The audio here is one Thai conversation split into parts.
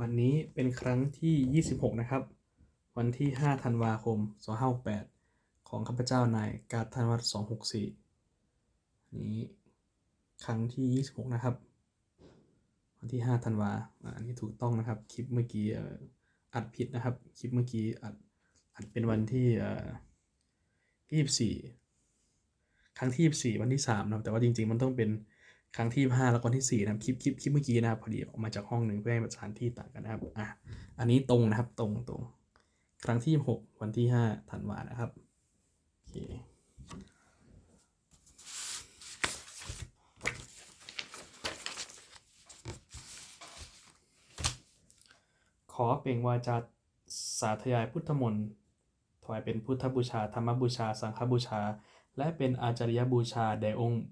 วันนี้เป็นครั้งที่ 26 นะครับ วันที่ 5 ธันวาคม 2568 ของข้าพเจ้านายกาธันวัฒน์264 นี้ครั้งที่ 26 นะครับ วันที่ 5 ธันวาอันนี้ถูกต้องนะครับ คลิปเมื่อกี้อัดผิดนะครับ คลิปเมื่อกี้อัดอัดเป็นวันที่เอ่อ24 ครั้งที่ 24 วันที่ 3 นะครับ แต่ว่าจริง ๆ มันต้องเป็น ครั้งที่5แล้วก็วันที่4นะครับคลิปคลิปคลิปเมื่อกี้นะครับพอดีออกมาจากห้องหนึ่งเพื่อให้สถานที่ต่างกันนะครับอะอันนี้ตรงนะครับตรงตรงครั้งที่ 6 วันที่5ธันวานะครับโอเคขอเปล่งวาจาสาธยายพุทธมนต์ถวายเป็นพุทธบูชา ธรรมบูชา สังฆบูชา และเป็นอาจาริยบูชาแด่องค์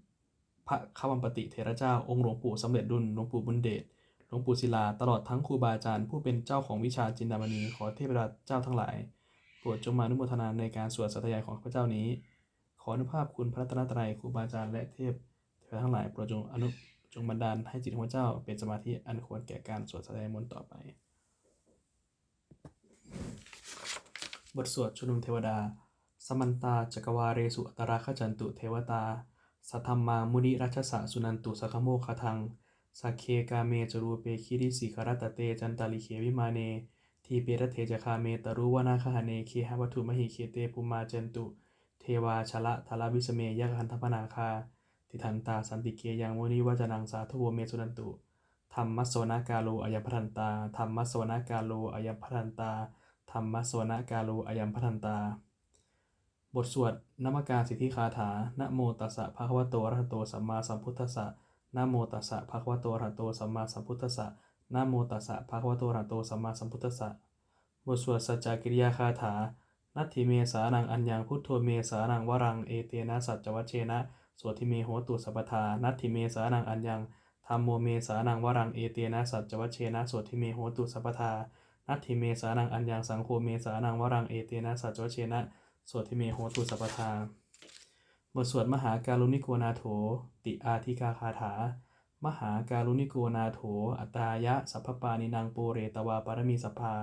พระขวัมปติเถระเจ้า องค์หลวงปู่สำเร็จรุ่นหลวงปู่บุญเดชหลวงปู่ศิลาตลอดทั้งครูบาอาจารย์ผู้เป็นเจ้าของวิชาจินดามณีขอเทพราเจ้าทั้งหลายโปรดจงมานุโมทนาในการสวดสาธยายของข้าพเจ้านี้ ขออนุภาพคุณพระรัตนตรัยครูบาอาจารย์และเทพเทวดาทั้งหลายโปรดจงอนุจงบันดาลให้จิตของเจ้าเป็นสมาธิอันควรแก่การสวดสาธยายมนต์ต่อไป บทสวดชุนุมเทวดา สมันตาจักวาเรสุอัตราขจันตุเทวตา สัทธมมามุนิรัชสะสุนันตุสัคโมคทังสักเคกาเมจรูเปคิริสิคารตเตจันตาลิเควิมาเน ทีเปรเทจคาเมตรุวนาคหเนเคหวัตถุมหิเคเตปุมาจันตุ เทวาชละทาราวิสเมยคันทพนาคา ติทันตาสันติเกยังมุนิวัจนังสาธุโวเมสุนันตุธรรมสวนากาโลอยัมพันตาธรรมสวนากาโลอยัมพันตาธรรมสวนากาโลอยัมพันตา บทสวดนมการสิทธิคาถา นะโมตัสสะภะคะวะโตอะระหะโตสัมมาสัมพุทธัสสะ นะโมตัสสะภะคะวะโตอะระหะโตสัมมาสัมพุทธัสสะ นะโมตัสสะภะคะวะโตอะระหะโตสัมมาสัมพุทธัสสะ บทสวดสัจจกิริยาคาถา นัตถิเมสานังอัญญังพุทโธเมสานังวรังเอเตนะสัจจวัชเชนะสวดทิเมโหตุสัพทา นัตถิเมสานังอัญญังธัมโมเมสานังวรังเอเตนะสัจจวัชเชนะสวดทิเมโหตุสัพทา นัตถิเมสานังอัญญังสังโฆเมสานังวรังเอเตนะสัจจวัชเชนะ สวดทิเมโหตุสัพทา บทสวดมหาการุณิโกนาโถ ติอาธิกาคาถา มหาการุณิโกนาโถ อัตายะ สัพพปานินางปูเรตวาปารมีสัพพา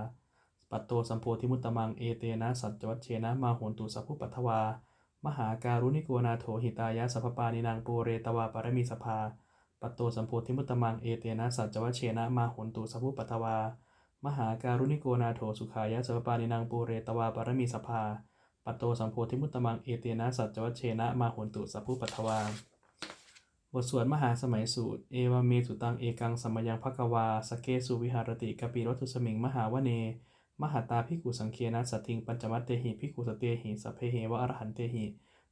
ปัตโตสัมโพธิมุตตมัง เอเตนะสัจจวัชเชนะ มาโหนตุสัพพุปัทถวา มหาการุณิโกนาโถ หิตายะ สัพพปานินางปูเรตวาปารมีสัพพาปัตโตสัมโพธิมุตตมัง เอเตนะสัจจวัชเชนะ มาโหนตุสัพพุปัทถวา มหาการุณิโกนาโถ สุขายะ สัพพปานินางปูเรตวาปารมีสัพพา ปัตโตสัมโพธิมุตตมัง เอเตนะ สัจจวัชเชนะ มาโหนตุสัพพุปัทวา บทสวดมหาสมัยสูตร เอวเมสุตัง เอกังสมยังภควา สเกสุวิหารติกปิรตุสมิง มหาวเน มหาตาพิกุสังเคนะสัตถิง ปัญจมัตเตหิ พิกุสเตหิสัพเพเหวะอรหันเตหิ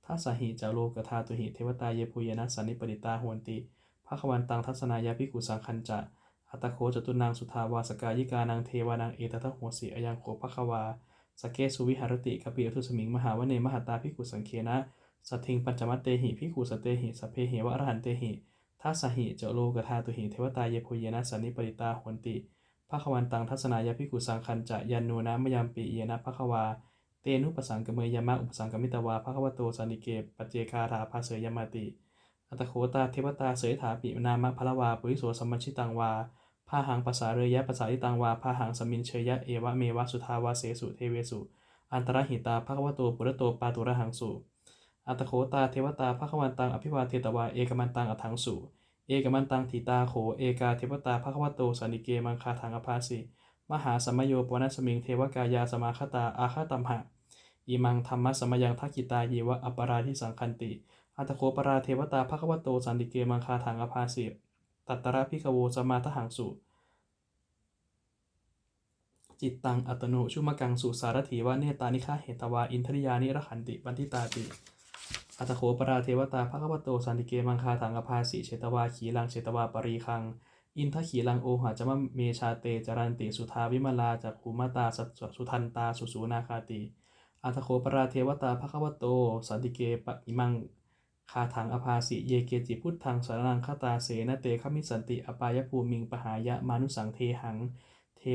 ทัสสหิจาโลกธาตุหิ เทวตาเยปุยนะสันนิปติตาหวนติภควันตังทัศนายาพิกุสังคันจะอัตโคจตุนังสุทาวาสกายิกานังเทวานังเอตทะโหสิอยังโคภควา สเกสุวิหารติกปิรตุสมิงมหาวเนมหาตาพิกุสังเคนะสัตถิงปัญจมัตเตหิพิกุสเตหิสัพเพเหวะอรหันเตหิทัสหิเจโลกธาตุหิเทวตาเยปุยนะสันนิปติตาหวนติภควันตังทัศนายพิกุสังคันจะยันโนนะมยามปีเยนะภควา เตนุปสังกเมยยมะอุปสังกมิตวาภควโตสันนิเกปเจคาถาภาเสยยมาติอัตโคตาเทวตาเสยถาปินามะพละวาปุริโสสมมชิตังวา พาหังภาษาเรยะภาษาทิตังวาพาหังสมินเชยะเอวะเมวะสุทาวาเสสุเทเวสุอันตรหิตาภควโตปุระโตปาตุระหังสุอัตโคตาเทวตาภควันตังอภิวาเทตวาเอกมันตังอัถังสุเอกมันตังทิตาโขเอกาเทวตาภควโตสันิเกมังคาทังอภาสิมหาสมโยปวนัสมิงเทวกายาสมาคตาอาคาตัมหะอิมังธรรมะสมยังทักกิตาเยวะอัปปราทิสังคันติอัตโคปราเทวตาภควโตสันติเกมังคาทังอภาสิตัตตระพิกโวสมาทหังสุ จิตตังอัตโนชุมกังสุสารถีวะเนตานิฆาเหตวาอินทริยานิรขันติบันทิตาติอัตโขปราเทวตาภควโตสันติเกมังคาถังอภาสิเชตวาขีลังเชตวาปรีคัง อินทขีลังโอหะจมะเมชาเตจรันติสุทาวิมลาจากขุมาตาสัตสุทันตาสุสูนาคาติอัตโขปราเทวตาภควโตสันติเกปอิมังคาถังอภาสิเยเกจิพุทธังสารนังคตาเสนเตขมิสันติอปายภูมิงปหายะมานุสังเทหัง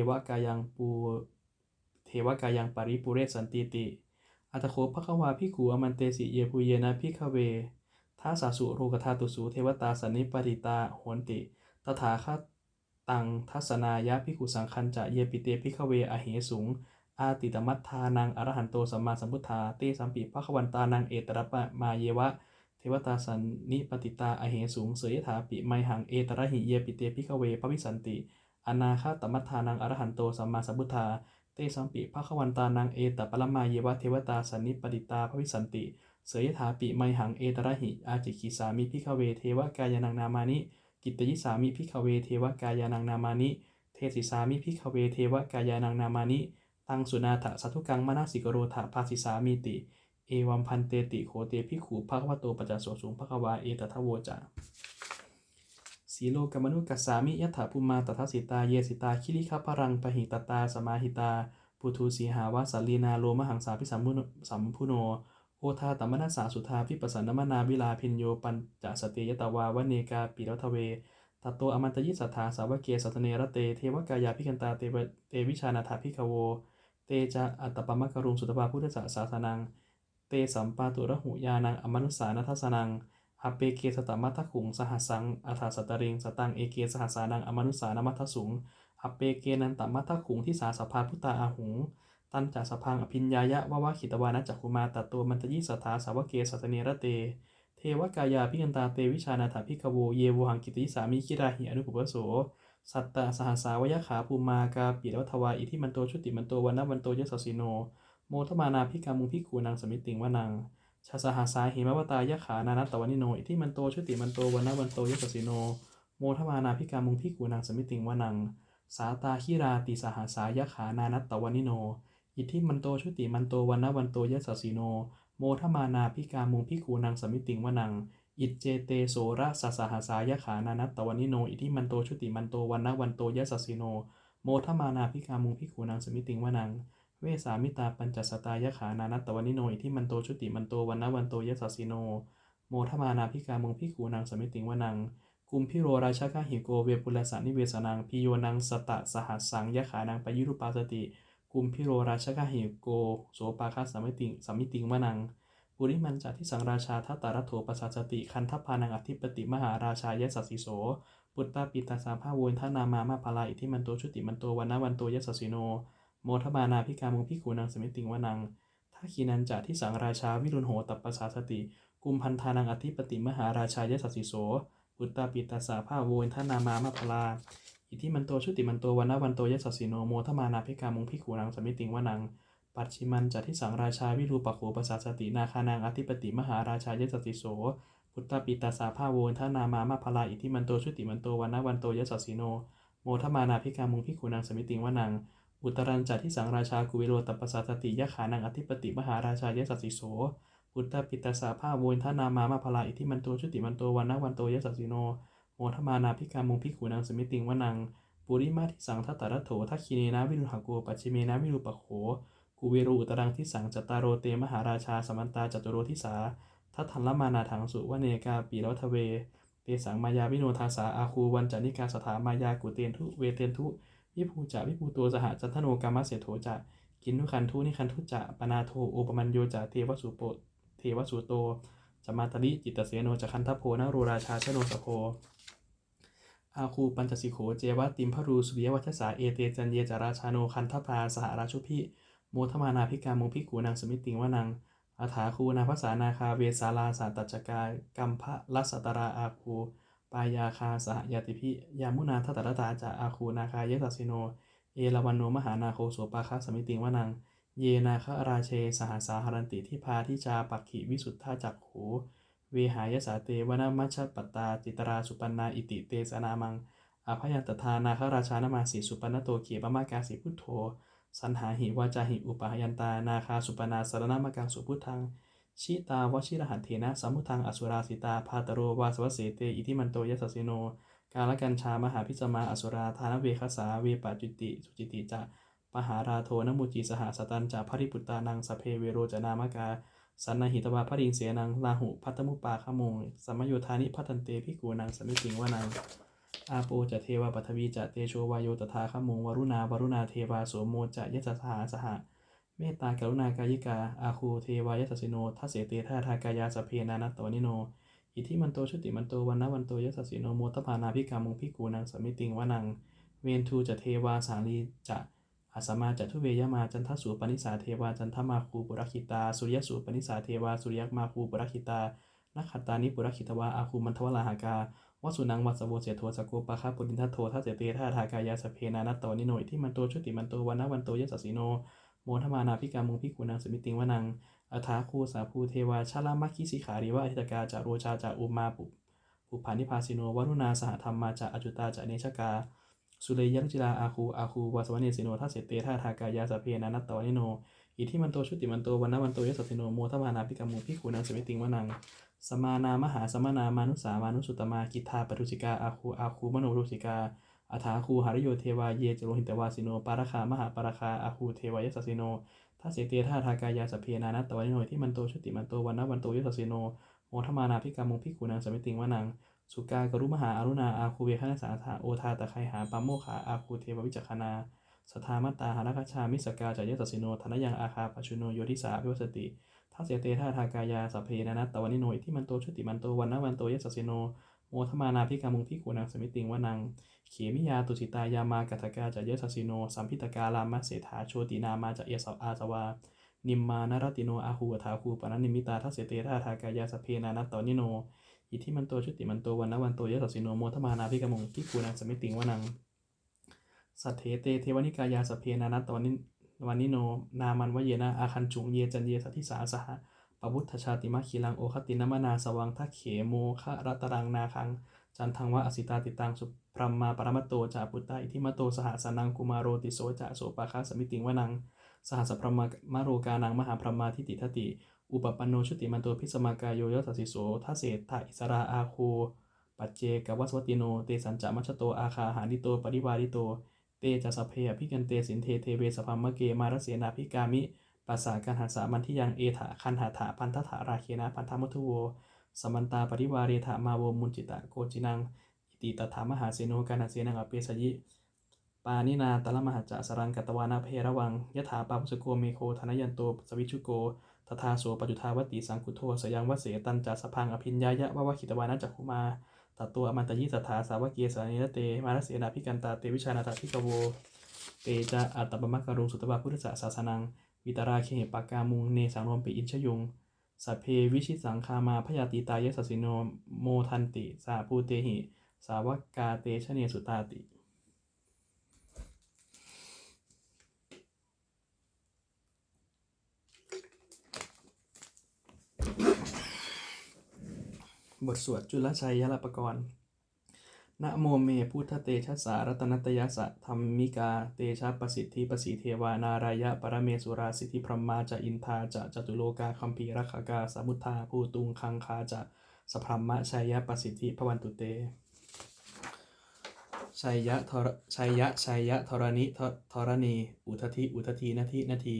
วกายังปูเทวกายังปริปุเรสันติติ อัตโขภควาพิขูอมันเตสิเยปุเยนะพิขเวท้าสาสุโรกธาตุสูเทวตาสันนิปติตาโหนติ ตถาคตตังทัศนายะพิกุสังคันจะเยปิเตพิขเวอเหสุง อาติตมัทานังอรหันโตสัมมาสัมพุทธาเตสัมปิภควันตานังเอตระปะมาเยวะ เทวตาสันนิปติตาอเหสุง เสยถาปิไมหังเอตระหิเยปิเตพิขเวปวิสันติ อนาคาตมัทธานังอรหันโตสัมมาสัมพุทธา เตสัมปิภควันตานังเอตปรมาเยวะเทวตาสันนิปติตาภวิสันติ เสยถาปิไมหังเอตระหิ อาจิกิสามิพิขเวเทวกายานังนามานิ กิตตยิสามิพิขเวเทวกายานังนามานิ เทสิสามิพิขเวเทวกายานังนามานิ ตังสุนาถสัทุกังมนาสิกโรธาภาสิสามิติ เอวัมพันเตติโคเตพิขูภควโตปัจจโสสูงภควาเอตทะโวจา สีโลกมนุกัสสามิยถาภูมาตถาสิตา เยสิตา คิริคาพรังปหิตตา สมาหิตา ปุถุสีหาวาสลีนาโลมหังสาพิสัมพุสัมพุโน โอทาตมนัสสาสุธาพิปสันนมนาวิลาพินโยปัญจสติยตวาวเนกาปิรัทเวตัตโตอมันตยิสัทธาสาวเกสัตเนรเต เทวกายาพิกันตาเตวเตวิชานาถาพิกโว เตจะอัตตปมะกรุงสุตปาพุทธศาสาสนัง เตสัมปาตุระหุยานังอมนุสานัทสนัง อเปเกสตมัทขุงสหัสังอัฏฐสตตริงสตังเอเกสหัสานังอมนุสานมัทสุงอเปเกนันตมัทขุงที่สาสภาพุตตาอาหุง ตันจัสพังอภิญญายะวาวาขิตวานะจักคุมาตัตตัวมันตยิสัทธาสาวเกสัตเนรเต เทวกายาพิกันตาเตวิชานาถาพิกโวเยวหังกิติสามิคิราหิอนุปุปโสสัตตะสหัสาวยขาภูมากาปิรวัทวาอิทิมันโตชุติมันโตวันนวันโตยสสิโน โมทมานาพิกามุงพิกูนางสมิติงวนัง ชาสหาสาหิมวตายะขานานัตตวนิโน อิทิมันโตชุติมันโตวันนวันโตยสสิโน โมทมานาพิกามุงพิกูนางสมิติงวนัง สาตาคิราติสหาสายะขานานัตตวนิโน อิทิมันโตชุติมันโตวันนวันโตยสสิโน โมทมานาพิกามุงพิกูนางสมิติงวนัง อิจเจเตโสระสสหาสายะขานานัตตวนิโน อิทิมันโตชุติมันโตวันนวันโตยสสิโน โมทมานาพิกามุงพิกูนางสมิติงวนัง เวสามิตาปัญจสตายะขานานัตตวนิโนอิทิมันโตชุติมันโตวันนวันโตยสสิโน โมทมานาพิกามงพิกูนางสมิติงวนังกุมพิโรราชกาหิโกเวปุลสานิเวสนังพิโยนังสตะสหัสสังยะขานังปยุรุปาสติกุมพิโรราชกาหิโกโสปาคาสมิติงสมิติงวนังปุริมันจัที่สังราชาทัตตารัโถปัสสาสติคันทัพานังอธิปติมหาราชายสัสสิโส ปุตตาปิตาสาภาโวนทนามามาพาลาอิทิมันโตชุติมันโตวันนวันโตยสัสสิโน โมทบานาพิกามุงพิกูนางสมิติงวนังทักขีนันจะที่สังราชาวิรุณโหตัปปสาสติ กุมพันธานังอธิปติมหาราชายสัสสิโสปุตตาปิตาสาภาโวนทนามามาพลา อิทิมันโตชุติมันโตวันนวันโตยสัสสิโนโมทมานาพิกามุงพิกูนางสมิติงวนัง ปัจฉิมันจัที่สังราชาวิรูปโขปสาสตินาคานางอธิปติมหาราชายสัสสิโสพุทธปิตาสาภาโวนทนามามาพลาอิทิมันโตชุติมันโตวันนวันโตยสัสสิโนโมทมานาพิกามุงพิกูนางสมิติงวนัง อุตรันจัที่สังราชากุเวโรตัปสาสติยะขานางอธิปติมหาราชายสัสสิโสพุทธปิตาสาภาโวนทนามามาพลาอิทิมันโตชุติมันโตวันนวันโตยสัสสิโนโมทมานาพิกามุงพิกูนางสมิติงวนังปุริมาทิสังทัตตารัตโถทักขิเนนะวิรุหโกปัจฉิเมนะวิรูปโขกุเวรูอุตรังทิสังจตตารโรเตมหาราชาสมันตาจตุโรทิสาทัตทันละมานาถังสุวเนกาปีรทเวเตสังมายาวิโนทาสาอาคูวันจานิกาสถามายากุเตนทุเวเตนทุ วิภูจะวิภูตัวสหจันทโนกามะเสโถจะกินนุคันทุนิคันทุจะปนาโทโอปมัญโยจะเทวสุโปเทวสุโตจะมาตลิจิตเสโนจะคันทโพนโรราชาชโนสโพอาคูปัญจสิโขเจวะติมพรูสุริยวัชสาเอเตจันเยจาราชาโนคันทพาสหราชุพิโมทมานาพิกามุงพิกูนางสมิติงวานังอาถาคูนาภาษานาคาเวสาลาสาตัจกายกัมพะลัสสตราอาคู ปายาคาสหยาติพิยามุนาทัตตรตาจาอาคูนาคายตัสสิโน เอราวันโนมหานาโคโสปาคาสมิติงวนัง เยนาคราเชสหสาหรันติที่พาทิจาปักขิวิสุทธาจักขูเวหายสาเตวนามัชปตาจิตราสุปันนาอิติเตสนามังอภยันตทานาคราชานามาสีสุปันโตเขปมากาสีพุทโธ สันหาหิวาจาหิอุปหยันตานาคาสุปนาสารนามกังสุพุทธัง ชิตาวชิรหันเถนะสัมพุทธังอสุราสิตาพาตโรวาสวเสเตอิทิมันโตยัสสิโน กาลกันชามหาพิจมาอสุราธานเวคสาเวปจุติ สุจิติจะปหาราโทนมุจีสหสตันจะพริปุตตานังสเพเวโรจนามกาสันนหิตวาพริงเสนังลาหุพัตมุปาขโมงสัมมโยธานิพัตันเตพิกูนังสมิติงวานังอาโปจะเทวาปัทวีจะเตโชวายโยตถาขโมงวรุณาวรุณาเทวาโสโมจะยะสหาสหะ เมตตากรุณากายิกา อาคูเทวายสสสิโนทัสเสเตทาทากายาสเพนานัตตวนิโน อิทิมันโตชุติมันโตวันนะวันโตยสสสิโนโมตพานาพิกามุงพิกูนังสมิติงวานัง เวนทูจะเทวาสาลีจะอาสมาจะทุเวยมาจันทสูปนิสาเทวาจันทมาคูปุรคิตา สุริยสูปนิสาเทวาสุริยมาคูปุรคิตานักขตานิปุรคิตวาอาคูมันทวลาหากาวสุนังวัสโวเสโทสโกปะคาปุรินทัตโททัสเสเตทาทากายาสเพนานัตโตนิโนอิที่มันโตชุติมันโตวันนวันโตยสสสิโน โมทมานาพิกามุงพิกุนังสมิติงวนังอัฐาคูสาภูเทวาชาลามัคคิสิขาริวะอธิตกาจะโรชาจะอุมาปุปุพานิพาสิโนวรุณาสหธรรมมาจะอจุตาจะเนชกา สุเลยังจิลาอาคูอาคูวาสวเนสิโนทัสเสเตท่าทากายาสเพนานัตโตนิโนอิที่มันโตชุติมันโตวันนวันโตยสสสิโนโมทมานาพิกามุงพิกุนังสมิติงวนังสมานามหาสมานามานุสามานุสุตมากิทธาปทุสิกาอาคูอาคูมโนรุสิกา อัฐาคูหาริโยเทวาเยจโรหินตวาสิโน ปาราคามหาปาราคาอาคูเทวายสสสิโนทัสเสเตท่าทากายาสเพนานัตตวนิโนที่มันโตชุติมันโตวันนวันโตยสสิโนโมทมานาพิกามงพิกุนังสมิติงวานัง สุกากรุมหาอารุณาอาคูเวคณสาธาโอทาตะไคหาปามโมขาอาคูเทววิจักขณาสทามัตตาหารัคชามิสกาจายสสิโนธนยังอาคาปชุโนโยทิสาพิวสติทัสเสเตท่าทากายาสเพนานัตตวนิโนอิที่มันโตชุติมันโตวันนวันโตยสสิโน โมทมานาพิกามุงพิกุนังสมิติงวนัง เขมิยาตุสิตายามากัตกาจะเยสสสิโน สัมพิตกาลามะเสถาโชตินามาจะเอสอาสวา นิมมานารติโนอาหูทาคูปนันนิมิตาทัสเตท่าทากายาสเพนานัตตนิโน อิทิมันโตชุติมันโตวันนวันโตเยสสสิโนโมทมานาพิกามุงพิกูนังสมิติงวนัง สัทเถเตเทวนิกายาสเพนานัตตวนิวันนิโน นามันวเยนะอาคันจุงเยจันเยสัทิสาสหะ ปพุทธชาติมะขีลังโอคตินมนาสวังทักเขโมคะรัตรังนาคัง จันทังวะอสิตาติตังสุพรมมาปรมัตโตจาปุตตาอิทิมโตสหสนังกุมาโรติโสจะโสปาคาสมิติงวนัง สหัสพรหมมโรกานังมหาพรมาทิติทติ อุปปันโนชุติมันโตพิสมากายโยยสัสสิโสทัเสทะอิสราอาโคปัจเจกวัสวติโน เตสัญจมัชโตอาคาหานิโตปริวาริโต เตจะสเพอภิกันเตสินเทเทเวสพัมมะเกมารเสนาภิกามิ ปัสสากันหาสามันที่ยังเอถาคันหาถาพันทถาราเคนะพันธมุทุโวสมันตาปริวาเรถามาโวมุนจิตะโกจินังอิติตถามหาเสโนกานาเสนังอเปสยิปานินาตละมหาจะสรังกัตวานาเพระวังยถาปาปุสโกเมโคธนยันโตสวิชุโกตถาโสปจจุทาวติสังคุโทสยังวเสตันจัสพังอภิญญายะวะวะขิตวานะจักขุมาตัตตัวอมันตยิสถาสาวเกสานิรเต มารเสนาพิกันตาเตวิชานาตพิกโวเตจะอัตตปมะกรุงสุตบาพุทธศาสนัง วิตราเคหปากามุงเนสังรวมปิอินชยุงสัพเพวิชิตสังคามาพยาติตายสสสิโนโมทันติ สาภูเตหิ สาวกาเตชะเนสุตาติ บทสวดจุลชัยยลปกรณ์ นะโมเมพุทธเตชะสารัตนัตยสะธรรมิกา เตชะประสิทธิประสิเทวานารายะปรเมสุราสิทธิพรหมาจะอินทาจะจตุโลกาคัมภีรักขกาสมุทธาภูตุงคังคาจะสพรหมะชัยยะประสิทธิพวันตุเตชัยยะทรชัยยะชัยยะธรณิทธรณี อุทธิอุทธีนาทีนาที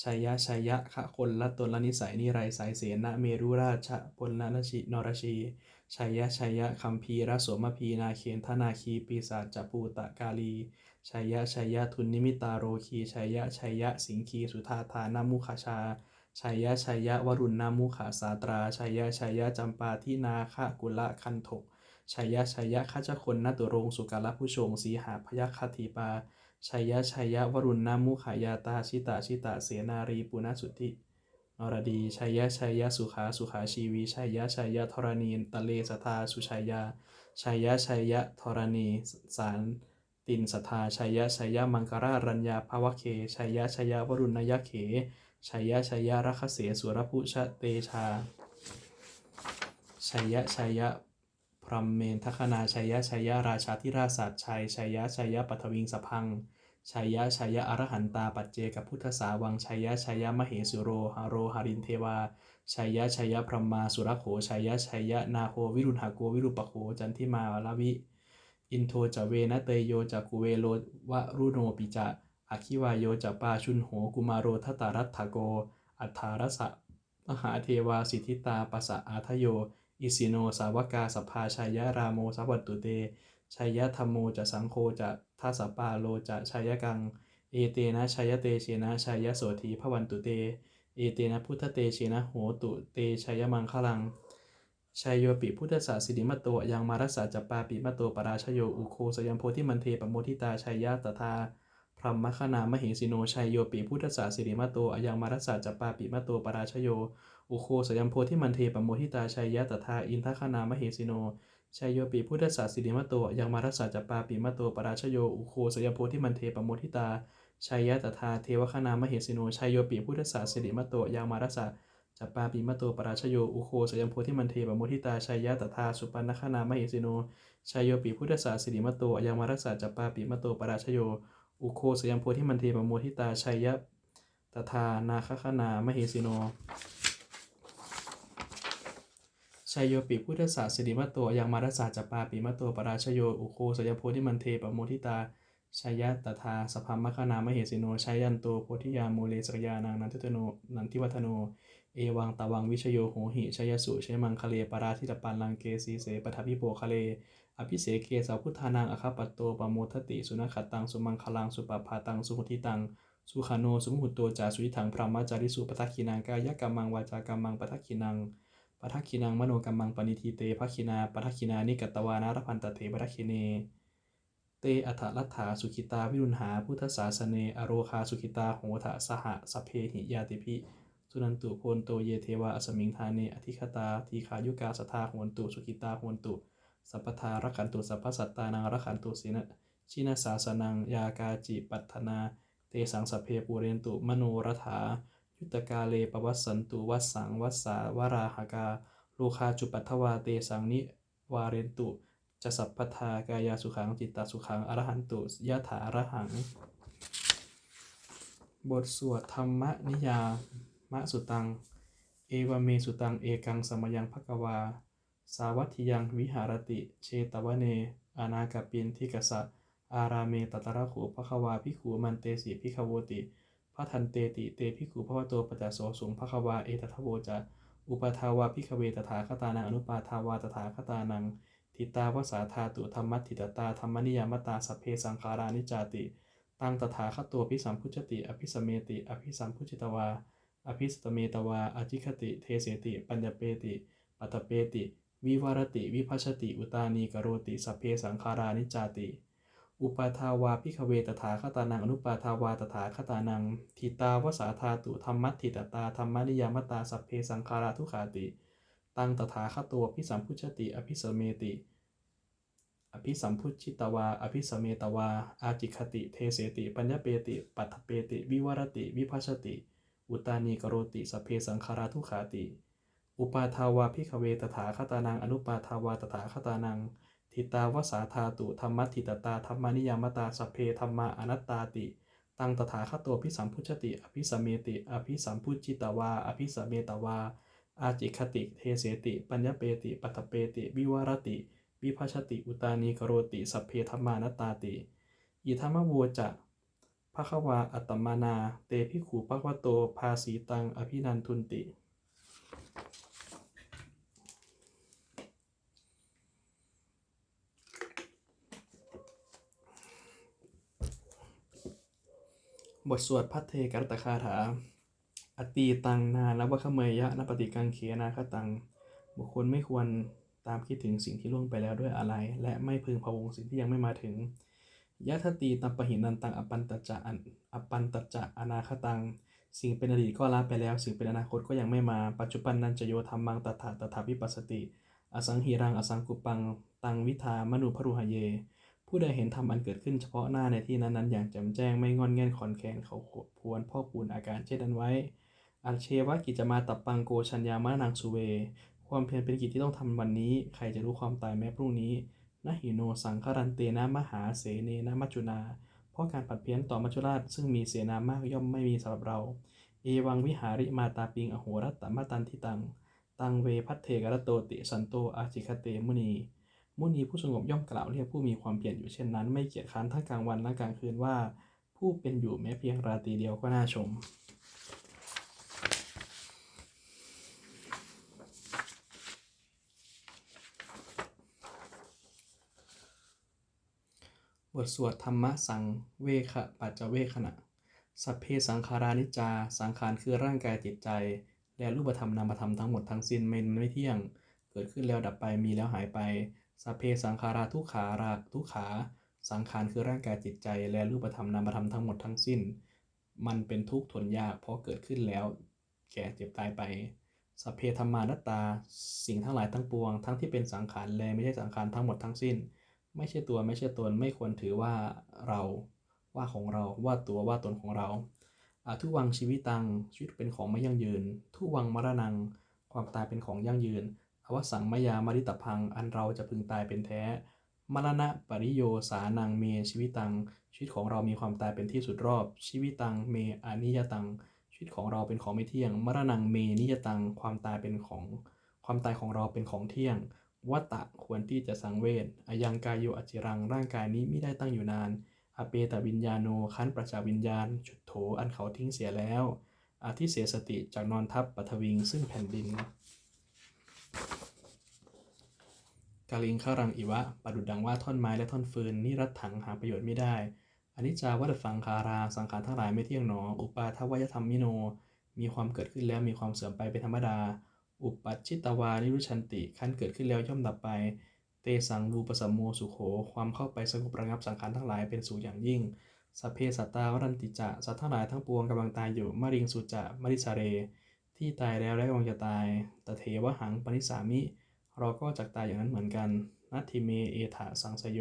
ชัยยะชัยยะขะคนละตนละนิสัยนิไรสายเสนะเมรุราชพลนชินรชีชัยยะชัยยะคัมภีระโสมพีนาเคนธนาคีปีศาจจปูตะกาลีชัยยะชัยยะทุนนิมิตาโรคีชัยยะชัยยะสิงคีสุธาธานามุขชาชัยยะชัยยะวรุณนามุขาสาตราชัยยะชัยยะจำปาทินาคะกุละคันถกชัยยะชัยยะข้าเจคนนตุรงสุกาลผู้ชงสีหาพยัคฆทีปา ชัยยะชัยยะวรุณนามุขายาตาชิตาชิตาเสนารีปุณสุทธินรดีชัยยะชัยยะสุขาสุขาชีวีชัยยะชัยยะธรณีตะเลสทาสุชัยยาชัยยะชัยยะธรณีสารตินสทาชัยยะชัยยะมังครารัญญาภาวเคชัยยะชัยยะวรุณยะเขชัยยะชัยยะรัคเสสุรพุชเตชาชัยยะชัยยะ รหมเมนทคณาชัยยะชัยยะราชาธิราชสัตชัยชัยยะชัยยะปัทวิงสพังชัยยะชัยยะอรหันตาปัจเจกพุทธสาวังชัยยะชัยยะมเหสุโรหโรหารินเทวาชัยยะชัยยะพรหมาสุรโขชัยยะชัยยะนาโควิรุณหโกวิรุปโขจันทิมาลาวิ อินโทจเวนะเตโยจะกุเวโลวะรุโนปิจะอคิวายโยจะปาชุนโหกุมารโรทตารัตถโก อัฏฐารสะมหาเทวาสิทธิตาปัสสะอาทโย อิสิโนสาวกาสภาชัยยะรามโมสัพพตุเตชัยยะธรรมโมจะสังโฆจะทัสปาโลจะชัยยะกัง เอเตนะชัยยะเตเชนะชัยยะโสธีพวันตุเต เอเตนะพุทธเตเชนะโหตุเตชัยยะมังคลังชัยโยปิพุทธศาสิริมตโตยังมารัสสะจัปปาปิมตโตปราชโยอุโคสยัมโพธิมันเทปโมทิตาชัยยะตถาพรหมคนามเหสิโนชัยโยปิพุทธศาสิริมตโตยังมารัสสะจัปปาปิมตโตปราชโย อุโคสยัมโพธิมันเทปโมทิตาชัยยะตถาอินทคนามเหสิโนชัยโยปิพุทธศาสิริมตโตยังมารัสสะจัปาปิมตโตปราชโยอุโคสยัมโพธิมันเทปโมทิตาชัยยะตถาเทวคนามเหสิโนชัยโยปิพุทธศาสิริมตโตยังมารัสสะจัปาปิมะโตปราชโยอุโคสยัมโพธิมันเทปโมทิตาชัยยะตถาสุปันนคานามหิสิโนชัยโยปิพุทธศาสิริมะโตยังมารัสสะจัปาปิมะโตปราชโยอุโคสยัมโพธิมันเทปโมทิตาชัยยะตถานาคคานามหิสิโน ชัยโยปิพุทธศาสิริมะโตอยังมารัสสะจัปาปิมะโตปราชโยอุโคสยโพธิมันเทปโมทิตาชัยยะตถาสพัมคานามเหิสิโนชัยยันโตโพธิยามูเลสกยานังนันทิตโนนันทิวัฒโน เอวังตะวังวิชโยโหหิชยสุเชมังคเลปราทิตปันลังเกสีเสปทพิโปคะเล อภิเสเกสาพุทธานังอคปัตโตปโมทติสุนัขตังสุมังคลังสุปปาตังสุหุทิตังสุขาโนสุมหุตโตจาสุยิถังพรหมจาริสุปทักขินังกายกรรมังวาจากรรมังปทักขินัง ปทักขินังมโนกรรมังปณิทีเตภคินาปทักขินานิกตตวานารพันตเถปทักขิเน เตอัฏฐลัทธาสุขิตาวิรุณหาพุทธศาสเนอโรคาสุขิตาโหทะสหสเพหิยาติพิสุนันตุโพนโตเยเทวาอสมิงธาเนอธิคตาทีขายุกาสทาโหนตุสุขิตาโหนตุสัพพทารักขันตุสัพพสัตตานังรักขันตุสินะชินาสาสนังยากาจิปัตนา เตสังสเพปูเรนตุมโนรถา ยุตกาเลปวัสสันตุวัสสังวัสสาวราหากาโลคาจุปัทวาเตสังนิวาเรนตุจะสัพพทากายาสุขังจิตตสุขังอรหันตุยะถาอรหัง บทสวดธรรมนิยามะสุตัง เอวเมสุตังเอกังสมยังภกวา สาวัตถิยังวิหารติ เชตวเน อนาคปินทิกสะอาราเมตตระโขภควาพิขูมันเตสีพิขโวติ ระทันเตติเตพิขูพระวโตปัจจโสสุงภควาเอตทะโวจะอุปทาวาพิขเวตถาคตานังอนุปาทาวาตถาคตานังทิตาวสาธาตุธรรมัติตตาธรรมนิยามตาสัพเพสังขารานิจจาติ ตังตถาคตัวพิสัมพุจติ อภิสเมติ อภิสัมพุจิตวา อภิสตเมตวาอจิคติ เทเสติ ปัญญเปติ ปัตตเปติ วิวารติ วิภัชติ อุตานีกโรติ สัพเพสังขารานิจจาติ อุปาทาวาพิขเวตถาคตานังอนุปาทาวาตถาคตานังทิตาวสาธาตุธรรมัตถิตตาธรรมนิยามตาสัพเพสังขาราทุขาติ ตังตถาคตัวพิสัมพุชติ อภิสเมติ อภิสัมพุชิตวา อภิสเมตวา อาจิคติ เทเสติ ปัญญเปติ ปัตถเปติ วิวรติ วิภัชติ อุตานีกโรติสัพเพสังขาราทุขาติ อุปาทาวาพิขเวตถาคตานังอนุปาทาวาตถาคตานัง ทิตาวสาธาตุธรรมัตถิตตาธรรมานิยามตาสัพเพธรรมาอนัตตาติ ตังตถาคตัวพิสัมพุชติ อภิสมเมติ อภิสัมพุจิตวา อภิสเมตวา อาจิคติ เทเสติ ปัญญเปติ ปัตเปติ วิวารติ วิภัชติ อุตานีกโรติสัพเพธรรมานัตตาติ อิธรรมโวจะภะคะวาอัตตมานา เตพิขูปะวะโต ภาสีตัง อภินันทุนติ บทสวดพัทเทกัตตคาถา อตีตังนาลวะขเมยยะนปฏิกังเขนาคตัง บุคคลไม่ควรตามคิดถึงสิ่งที่ล่วงไปแล้วด้วยอะไร และไม่พึงพะวงสิ่งที่ยังไม่มาถึงยะทตีตัมปหินันตังอปันตจะอัปันตจะอนาคตัง สิ่งเป็นอดีตก็ละไปแล้ว สิ่งเป็นอนาคตก็ยังไม่มา ปัจจุบันนันจะโยธรรมังตถาตถาวิปัสสติ อสังหิรังอสังกุปัง ตังวิธามนุพรุหเย ผู้ใดเห็นธรรมอันเกิดขึ้นเฉพาะหน้าในที่นั้นๆอย่างแจ่มแจ้งไม่งอนแง่นขอนแคนเขาพวนพ่อปูนอาการเช่นนั้นไว้อัจเชวะกิจมาตับปังโกชัญญามะนางสุเว ความเพียรเป็นกิจที่ต้องทำวันนี้ ใครจะรู้ความตายแม้พรุ่งนี้นะหิโนสังครันเตนะมหาเสเนนะมัจจุนา เพราะการผัดเพี้ยนต่อมัจจุราชซึ่งมีเสนามากย่อมไม่มีสำหรับเรา เอวังวิหาริมาตาปิงอโหรัตตมาตันทิตัง ตังเวพัทเทกรโตติสันโตอาจิคเตมุนี มุนีผู้สงบย่อมกล่าวเรียกผู้มีความเพียรอยู่เช่นนั้น ไม่เกียจค้านทั้งกลางวันและกลางคืนว่า ผู้เป็นอยู่แม้เพียงราตรีเดียวก็น่าชม บทสวดธรรมะสังเวคปัจจเวขณะ สัพเพสังขารานิจจา สังขารคือร่างกายจิตใจ และรูปธรรมนามธรรมทั้งหมดทั้งสิ้นไม่ไม่เที่ยง เกิดขึ้นแล้วดับไปมีแล้วหายไป สัพเพสังขาราทุขาราทุขา สังขารคือร่างกายจิตใจ และรูปธรรมนามธรรมทั้งหมดทั้งสิ้น มันเป็นทุกข์ทนยากเพราะเกิดขึ้นแล้ว แก่เจ็บตายไปสัพเพธรรมานัตตา สิ่งทั้งหลายทั้งปวง ทั้งที่เป็นสังขารและไม่ใช่สังขารทั้งหมดทั้งสิ้น ไม่ใช่ตัวไม่ใช่ตนไม่ควรถือว่าเรา ว่าของเราว่าตัวว่าตนของเราอาทุวังชีวิตังชีวิตเป็นของไม่ยั่งยืน ทุวังมรณัง ความตายเป็นของยั่งยืน วสังมยามาริตพัง อันเราจะพึงตายเป็นแท้ มรณะปริโยสานังเมชีวิตัง ชีวิตของเรามีความตายเป็นที่สุดรอบ ชีวิตังเมอนิยตัง ชีวิตของเราเป็นของไม่เที่ยง มรณังเมนิยตัง ความตายเป็นของ ความตายของเราเป็นของเที่ยง วัตตะควรที่จะสังเวชอายังกายโยอจิรัง ร่างกายนี้ไม่ได้ตั้งอยู่นาน อเปตวิญญาโน คันประจาวิญญาณฉุดโถ อันเขาทิ้งเสียแล้วอาทิเสียสติจากนอนทับปัทวิงซึ่งแผ่นดิน กาลิงข้ารังอิวะปะดุดดังว่าท่อนไม้และท่อนฟืนนี่รัดถังหาประโยชน์ไม่ได้อนิจจาวัฏสังขาราสังขารทั้งหลายไม่เที่ยงหนอ อุปาทวยธรรมมิโน มีความเกิดขึ้นแล้วมีความเสื่อมไปเป็นธรรมดา อุปัชชิตวานิรุชันติขั้นเกิดขึ้นแล้วย่อมดับไป เตสังรูปสัมโมสุโข ความเข้าไปสงบระงับสังขารทั้งหลายเป็นสูงอย่างยิ่งสัพเพสัตตาวรันติจะสัตว์ทั้งหลายทั้งปวงกำลังตายอยู่มริงสุจะมริสาเร ที่ตายแล้วและกำลังจะตายตเทวหังปนิสามิ เราก็จักตายอย่างนั้นเหมือนกัน นัตทิเม เอถาสังสโย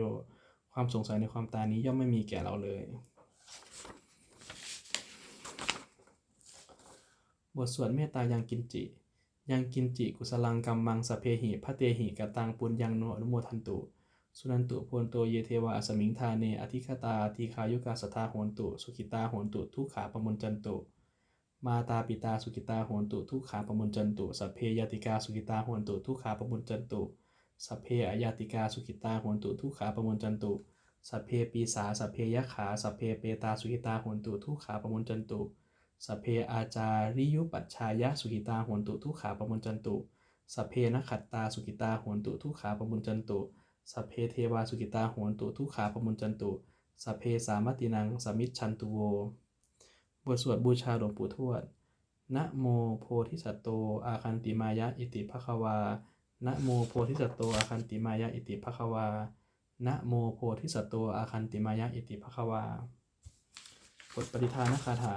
ความสงสัยในความตายนี้ย่อมไม่มีแก่เราเลย บทสวดเมตตายังกินจิ ยังกินจิกุสลังกัมมังสเพหิพระเตหิกตังปุญยังโนอนุโมทันตุสุนันตุพวนโตเยเทวาอสมิงทาเนอธิคตาทีคายุกาสทาโหนตุ สุขิตาโหนตุ ทุกขาปมนจันตุ มาตาปิตาสุกิตาโหนตุทุกขาปมุนจันตุสัพเพยติกาสุกิตาโหนตุทุกขาปมุนจันตุสัพเพอายติกาสุกิตาโหนตุทุกขาปมุนจันตุสัพเพปีสาสัพเพยขาสัพเพเปตาสุกิตาโหนตุทุกขาปมุนจันตุสเพอาจาริยุปัชชายะสุกิตาโหนตุทุกขาปมุนจันตุสเพนขัตตาสุกิตาโหนตุทุกขาปมุนจันตุสเพเทวาสุกิตาโหนตุทุกขาปมุนจันตุสเพสามตินังสมิชันตุโว บทสวดบูชาหลวงปู่ทวด นะโมโพธิสัตโต อาคันติมายะอิติภควา นะโมโพธิสัตโต อาคันติมายะอิติภควา นะโมโพธิสัตโต อาคันติมายะอิติภควาบทปฏิทานคาถา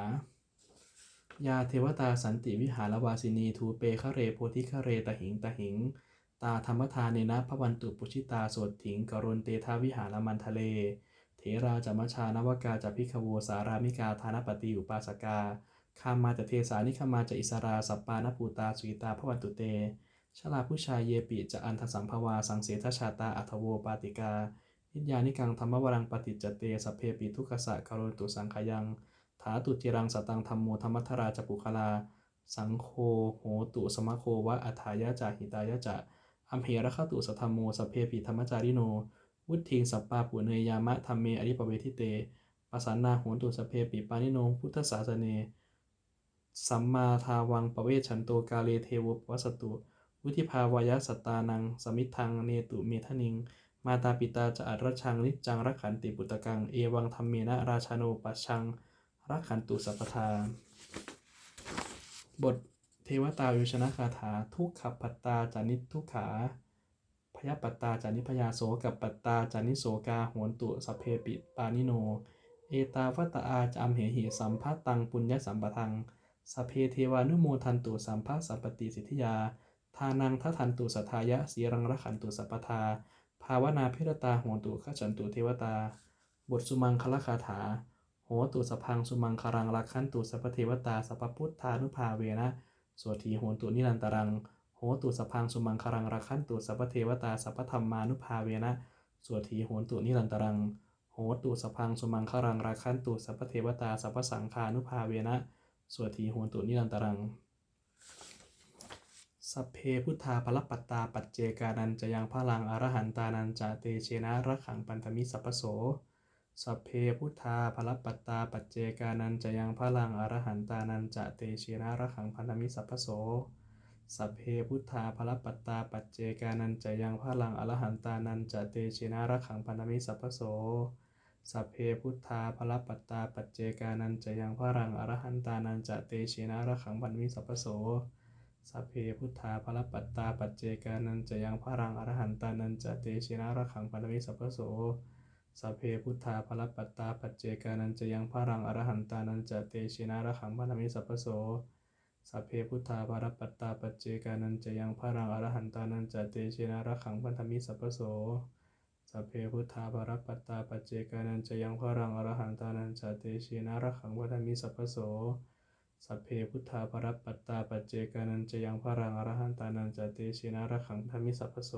ยาเทวตาสันติวิหารวาสินีทูเปคะเรโพธิคะเรตหิงตหิง ตาธรรมทานเนนะพระวันตุปุชิตาสวดถิงกรุณเตทาวิหารมันทะเล ราจมชานวกาจพิคโวสารามิกาธานปฏิอุปาสกาคามาจะเทสานิคมาจะอิสราสัปปานปูตาสุกิตาพระวันตุเต ชลาผู้ชายเยปิจะอันทสัมภวาสังเสทชาตาอัทโวปาติกานิยานิกังธรรมวรังปฏิจเตสเพปิทุกขสะกรุตุสังขยังถาตุจิรังสตังธรรมโมธรรมัทราจปุคลา สังโฆโหตุสมะโควะอัฏฐายะจาหิตายะจะอัมเพระคตุสธรรมโมสเพปิธรรมจาริโน วุทิงสัปปาปุเนยามะธรรมเมอริปเวทิเตปัสสานาโหตุสเพปิปานิโนพุทธศาสเน สัมมาทาวังปเวชันโตกาเลเทวปวัสตุวุธิภาวายสตานัง สมิทังเนตุเมทนิง มาตาปิตาจะอัตรชังนิจังรักขันติปุตกัง เอวังธรรมเมนะราชาโนปัชังรักขันตุสัพพทา บทเทวตาวิชนะคาถาทุกขปัตตาจานิทุกขา ยปัตตาจานิพยาโสกับปัตตาจานิโสกาโหนตุสเพปิปานิโน เอตาวัตอาจามเหหิสัมภตังปุญญสัมปทังสเพเทวานุโมทันตุสัมภสัมปติสิทธิยา ทานังทัทันตุสัทายะสีรังรขันตุสัพทา ภาวนาเพรตาโหนตุขจันตุเทวตา บทสุมังคลคาถา โหตุสพังสุมังคารังรักขันตุสัพเทวตาสัพพุทธานุภาเวนะสวทีโหตุนิรันตรัง โหตุสพังสุมังคารังรักขันตุสัพเทวตาสัพธรรมานุภาเวนะสวทีโหตุนิรันตรัง โหตุสพังสุมังคารังรักขันตุสัพเทวตาสัพสังคานุภาเวนะสวทีโหตุนิรันตรังสัพเพพุทธาภลปัตตาปัจเจกานันจะยังพลังอรหันตานันจะเตเชนะรักขังปันธมิสัพโส สัพเพพุทธาภลปัตตาปัจเจกานันจะยังพลังอรหันตานันจะเตเชนาระขังพันธมิสัพพโส สัพเพพุทธาภลปัตตาปัจเจกานันจะยังพลังอรหันตานันจะเตชินาระขังพันมิสัพพโส สัพเพพุทธาภลปัตตาปัจเจกานันจะยังพลังอรหันตานันจะเตชินาระขังพันมิสัพพโส สัพเพพุทธาภรปัตตาปัจเจกานันจะยังพรังอรหันตานันจะเตชินาระขังปันมิสัพพโสสัพเพพุทธาภรปัตตาปัจเจกานันจะยังพรังอรหันตานันจะเตชินาระขังปันมิสัพพโส สัพเพพุทธาภรปัตตาปัจเจกานันจะยังพรังอรหันตานันจะเตชินาระขังปันธมิสัพโส สัพเพพุทธาภรปัตตาปัจเจกานันจะยังพรังอรหันตานันจะเตชินาระขังปันธมิสัพโส สัพเพพุทธาภรปัตตาปัจเจกานันจะยังพรังอรหันตานันจะเตชินาระขังปันธมิสัพพโส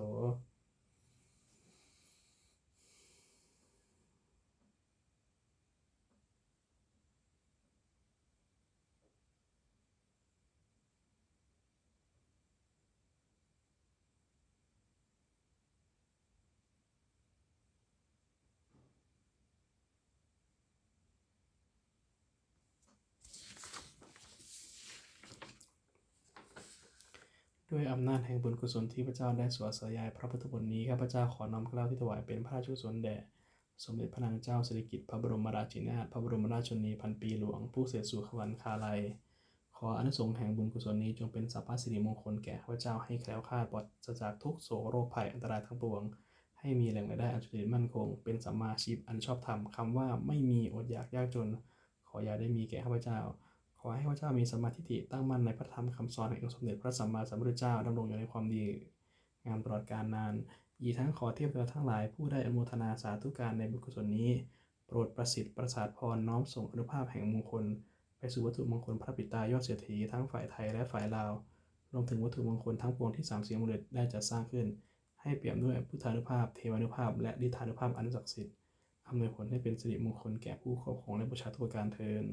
ด้วยอำนาจแห่งบุญกุศลที่พระเจ้าได้สวดสยายพระพุทธบทนี้ข้าพเจ้าขอน้อมเกล้าที่ถวายเป็นพระราชกุศลแด่สมเด็จพระนางเจ้าสิริกิติ์พระบรมราชินาถพระบรมราชชนนีพันปีหลวง ผู้เสด็จสู่ขวัญคาลัย ขออนุสงส์แห่งบุญกุศลนี้จงเป็นสัพพสิริมงคลแก่ข้าพเจ้าให้แคล้วคลาดปลอดจากทุกโศกโรคภัยอันตรายทั้งปวง ให้มีแหล่งรายได้อันจุติมั่นคง เป็นสัมมาชีพอันชอบธรรมคำว่าไม่มีอดอยากยากจน ขออย่าได้มีแก่ข้าพเจ้า อให้ข้าเจ้ามีสมมาธิฏฐิตั้งมั่นในพระธรรมคำสอนแห่งสมเด็จพระสัมมาสัมพุทธเจ้าดำรงอยู่ในความดีงามตลอดกาลนาน อีทั้งขอเทพเจ้าทั้งหลายผู้ได้อนุโมทนาสาธุการในบุญกุศลนี้ โปรดประสิทธิ์ประสาทพรน้อมส่งอนุภาพแห่งมงคล ไปสู่วัตถุมงคลพระปิตายอดเศรษฐีทั้งฝ่ายไทยและฝ่ายลาวรวมถึงวัตถุมงคลทั้งปวงที่สามเสียงมุเดชได้จัดสร้างขึ้น ให้เปี่ยมด้วยพุทธานุภาพ เทวานุภาพ และฤทธานุภาพอันศักดิ์สิทธิ์อำนวยผลให้เป็นสิริมงคลแก่ผู้ครอบครองและประชาชนทุกการเทิน